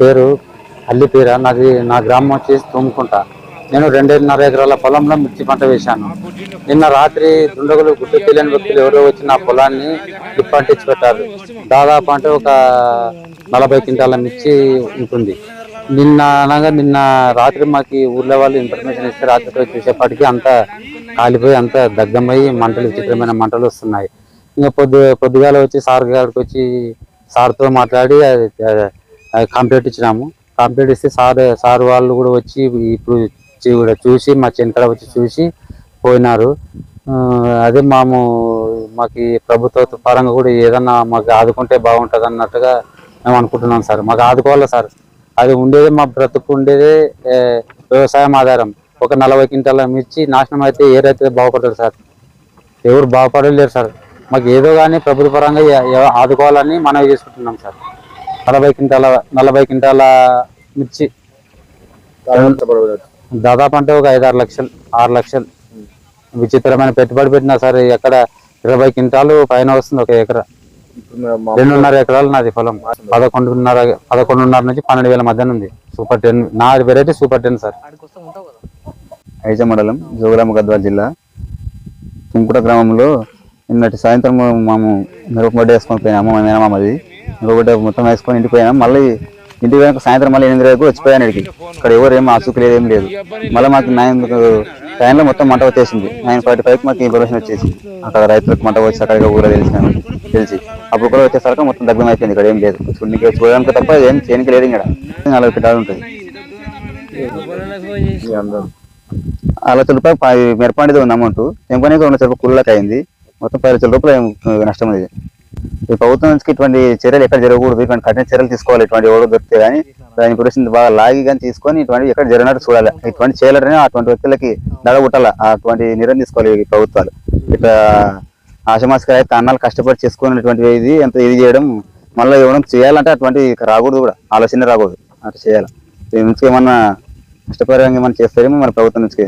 పేరు అల్లిపీర నాది నా గ్రామం వచ్చేసి తుమ్ముకుంట నేను రెండున్నర ఎకరాల పొలంలో మిర్చి పంట వేశాను. నిన్న రాత్రి దుండగులు గుడ్డు తెలియని వ్యక్తులు ఎవరో వచ్చి నా పొలాన్ని టిప్పంటించి పెట్టారు దాదాపు అంటే ఒక నలభై క్వింటాల మిర్చి ఉంటుంది. నిన్న అనగా నిన్న రాత్రి మాకు ఊర్లో వాళ్ళు ఇన్ఫర్మేషన్ ఇస్తే రాత్రి చూసేపాటికి అంతా కాలిపోయి అంతా దగ్గమయ్యి మంటలు విచిత్రమైన మంటలు వస్తున్నాయి. ఇంకా పొద్దు పొద్దుగాల వచ్చి సార్ గారికి వచ్చి సార్తో మాట్లాడి కంప్లీట్ ఇచ్చినాము. కంప్లీట్ ఇస్తే సార్ సార్ వాళ్ళు కూడా వచ్చి ఇప్పుడు కూడా చూసి మా చెనకడ వచ్చి చూసి పోయినారు. అదే మాము మాకు ఈ ప్రభుత్వ పరంగా కూడా ఏదన్నా మాకు ఆదుకుంటే బాగుంటుంది అన్నట్టుగా మేము అనుకుంటున్నాం సార్. మాకు ఆదుకోవాలి సార్? అది ఉండేదే మా బ్రతుకు ఉండేదే వ్యవసాయం ఆధారం. ఒక నలభై క్వింటాల మిర్చి నాశనం అయితే ఏ రైతు బాగుపడతారు సార్? ఎవరు బాగుపడలేరు సార్. మాకు ఏదో కానీ ప్రభుత్వ పరంగా ఆదుకోవాలని మనవి చేసుకుంటున్నాం సార్. నలభై క్వింటాల నలభై క్వింటాల మిర్చి. దాదాపు అంటే ఒక ఐదు ఆరు లక్షలు ఆరు లక్షలు. విచిత్రమైన పెట్టుబడి పెట్టినా సార్ ఎక్కడ ఇరవై క్వింటాలు పైన వస్తుంది ఒక ఎకరా. రెండున్నర ఎకరాలు నాది పొలం. పదకొండున్నర పదకొండున్నర నుంచి పన్నెండు వేల మధ్యన ఉంది. సూపర్ టెన్ నా variety super ten sir. Aija మండలం జోగులాంబ గద్వాల జిల్లా. తుంకుట గ్రామంలో నిన్నటి సాయంత్రం మేము మిరపగడ్డ వేసుకొని పోయినాము మా మేనమామది. ఇంకొకటి మొత్తం వేసుకొని ఇంటికి మళ్ళీ ఇంటికి పోయాక సాయంత్రం మళ్ళీ ఎనిమిది వరకు వచ్చిపోయాను ఇక్కడికి. ఇక్కడ ఎవరు ఏం ఆసుకు లేదు ఏం లేదు. మళ్ళీ మాకు నైన్ టైంలో మొత్తం మంట వచ్చేసింది. నైన్ ఫార్టీ ఫైవ్కి మాకు ఇన్ఫర్మేషన్ వచ్చేసింది. అక్కడ రైతులకు మంట వచ్చి అక్కడికి ఊరో తెలిసినాను. తెలిసి అప్పుడు కూడా వచ్చేసరికి మొత్తం దగ్గర అయిపోయింది ఇక్కడ ఏం లేదు. చూడడానికి చూడడానికి తప్ప ఏం చేయడానికి లేదు ఇక్కడ. నాలుగు పిట్టాలు ఉంటుంది. అలా లక్షల మిరపండిది ఉంది అమౌంట్. తెంపడానికి రెండు లక్షల కుళ్ళకి అయింది. మొత్తం పది లక్షల రూపాయలు నష్టం అది ఈ ప్రభుత్వం నుంచి ఇటువంటి చర్యలు ఎక్కడ జరగకూడదు ఇటువంటి కఠిన చర్యలు తీసుకోవాలి ఇటువంటి ఎవరు దొరికితే కానీ దాని గురించి బాగా లాగి కానీ తీసుకొని ఇటువంటి ఎక్కడ జరిగినట్టు చూడాలి. ఇటువంటి చేయాలని అటువంటి వ్యక్తులకి దడగొట్టాలి అటువంటి నిర్ణయం తీసుకోవాలి ఈ ప్రభుత్వాలు. ఇట్లా ఆశమాసకర అన్నాలు కష్టపడి చేసుకున్నటువంటి ఇది ఎంత ఇది చేయడం మళ్ళీ ఇవ్వడం చేయాలంటే అటువంటి రాకూడదు కూడా ఆలోచన రాకూడదు. అట్లా చేయాలి. దీని నుంచి ఏమన్నా కష్టపరంగా ఏమన్నా చేస్తారేమో మన ప్రభుత్వం నుంచి